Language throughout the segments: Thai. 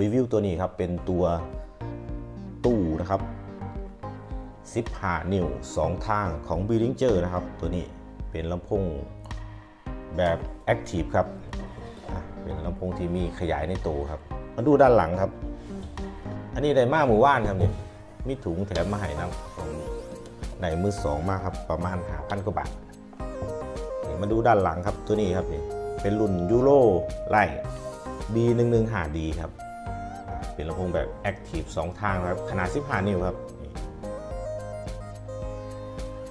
รีวิวตัวนี้ครับ เป็นตัวตู้นะครับ15นิ้ว2 ทางของ b ิ l i n g e r นะครับ ตัวนี้เป็นลำโพงแบบ Active ครับ เป็นลำโพงที่มีขยายในตัวครับ มาดูด้านหลังครับ อันนี้ไดมากหมู่บ้านครับนี่มีถุงแถมมาให้นะผมในมือสองมาครับ ประมาณหาพันกว่าบาทมาดูด้านหลังครับตัวนี้ครับนี่เป็นรุ่นยูโรไล่ B115D ครับ เป็นลำโพงแบบ Active 2 ทางครับ ขนาด 15 นิ้วครับ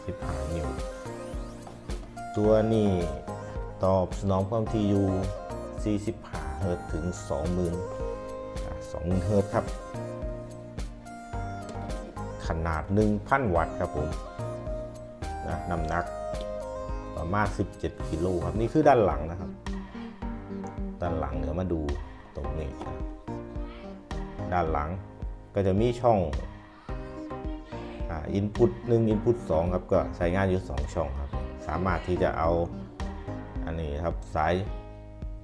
15 นิ้ว ตัวนี้ตอบสนองความถี่อยู่ 45 เฮิรตถึง 20,000อะ20,000 เฮิรตครับ ขนาด 1,000 วัตต์ครับผมนะน้ำหนักประมาณ 17 กิโลครับ นี่คือด้านหลังนะครับ ด้านหลังเดี๋ยวมาดูตรงนี้ครับ ด้านหลัง ก็จะมีช่องอินพุตหนึ่งอินพุตสองครับก็ใช้งานอยู่ 2 ช่องครับ สามารถที่จะเอาอันนี้ครับสาย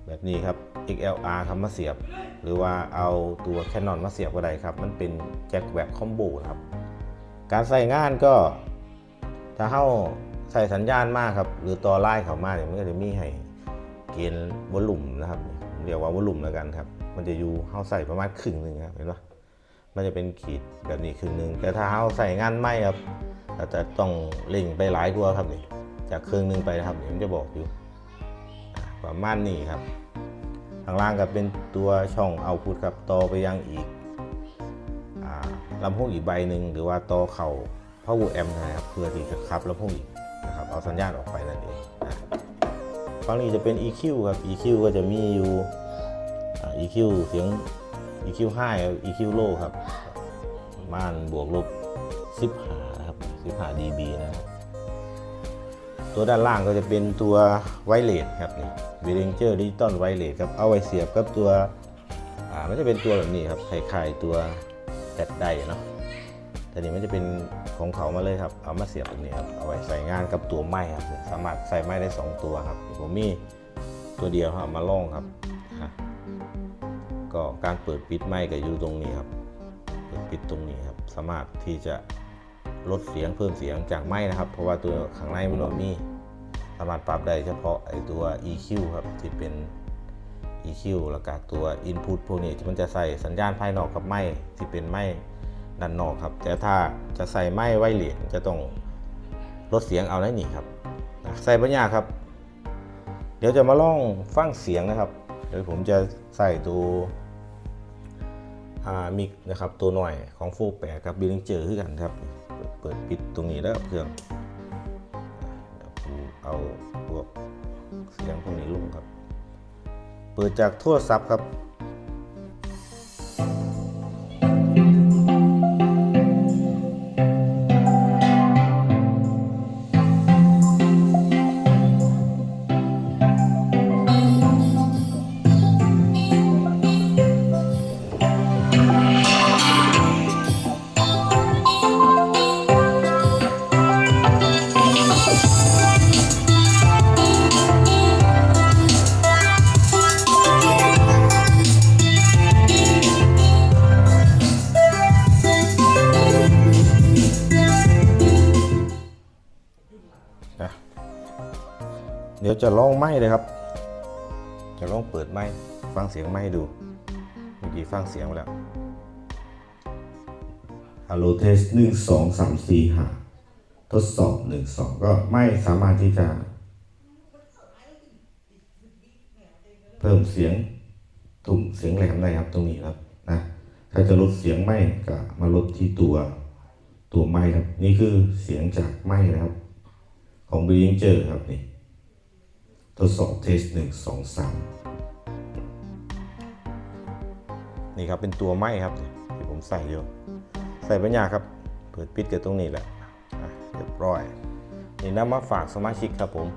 แบบนี้ครับ XLR ครับมาเสียบ หรือว่าเอาตัว Canon มาเสียบก็ได้ครับ มันเป็นแจ็คแวบคอมโบครับ การใส่งานก็ถ้าเข้าใส่สัญญาณมากครับ หรือต่อไล่เขามากเนี่ยมันก็จะมีให้เกณฑ์วอลลุ่มนะครับ เรียกว่าวอลลุ่มแล้วกันครับ มันจะอยู่เข้าใส่ประมาณครึ่งหนึ่งครับเห็นปะมันจะเป็นขีดแบบนี้ครึ่งหนึ่งแต่ถ้าเข้าใส่งานไม่ครับอาจจะต้องเล่งไปหลายกว่าครับนี่จากครึ่งหนึ่งไปนะครับนี่มันจะบอกอยู่ประมาณนี้ครับข้างล่างก็เป็นตัวช่องเอาพุทครับต่อไปยังอีกลำโพงอีกใบหนึ่งหรือว่าต่อเข่า power amp นะครับเพื่อที่จะคับลำโพงอีกนะครับเอาสัญญาณออกไปนั่นเองนะ ฝั่งนี้จะเป็น EQ ครับ EQ ก็จะมีอยู่ EQ เสียง EQ high EQ low ครับประมาณบวกลบ15นะครับ15 dB นะครับตัวด้านล่างก็จะเป็นตัวไวเลสครับนี่ v i l l i n g e r Digital w i r e l ครับเอาไว้เสียบกับตัวอ่ามันจะเป็นตัวแบบนี้ครับคล้ายๆตัวแบตไดเนาะ แต่นี่มันจะเป็นของเขามาเลยครับเอามาเสียบแบบนี้ครับเอาไว้ใส่งานกับตัวไม้ครับ สามารถใส่ไม้ได้ 2 ตัวครับผมมีตัวเดียวครับมาล่องครับฮะก็การเปิดปิดไม้ก็อยู่ตรงนี้ครับเปิดปิดตรงนี้ครับ สามารถที่จะลดเสียงเพิ่มเสียงจากไม้นะครับ เพราะว่าตัวข้างในมันมีสามารถปรับได้เฉพาะไอตัว EQ ครับที่เป็น EQ แล้วก็ตัว Input พวกนี้ที่มันจะใส่สัญญาณภายนอกกับไม้ที่เป็นไม้ ด้านนอกครับ แต่ถ้าจะใส่ไม้ไว้เลสจะต้องลดเสียงเอาได้นี่ครับใส่ปัญญาครับ เดี๋ยวจะมาลองฟังเสียงนะครับเดี๋ยวผมจะใส่ตัวมิกนะครับตัวหน่อยของโฟแปกับบิลลิงเจอร์ขึ้นกันครับ เปิดปิดตรงนี้แล้วเครื่องเดี๋ยวกูเอาพวกเสียงพวกนี้ลงครับ เปิดจากโทรศัพท์ครับ ดี๋ยวจะลองไม้เลยครับ จะลองเปิดไม้ฟังเสียงไม้ให้ดู เมื่อกี้ฟังเสียงไปแล้วฮัลโหลเทสหนึ่งสองสามสี่ห้าทดสอบหนึ่งสองก็ไม่สามารถที่จะ เพิ่มเสียงตุ่มเสียงแหลมได้ครับตรงนี้ครับนะถ้าจะลดเสียงไม่ก็มาลดที่ตัวตัวไม้ครับ นี่คือเสียงจากไม้นะครับ ของบริงเจอร์ครับนี่ ทดสอบเทสหนึ่งสองสามนี่ครับเป็นตัวไม้ครับที่ผมใส่อยู่ ใส่ปัญญาครับ เปิดปิดกันตรงนี้แหละอะเรียบร้อย นี่นำมาฝากสมาชิกครับผม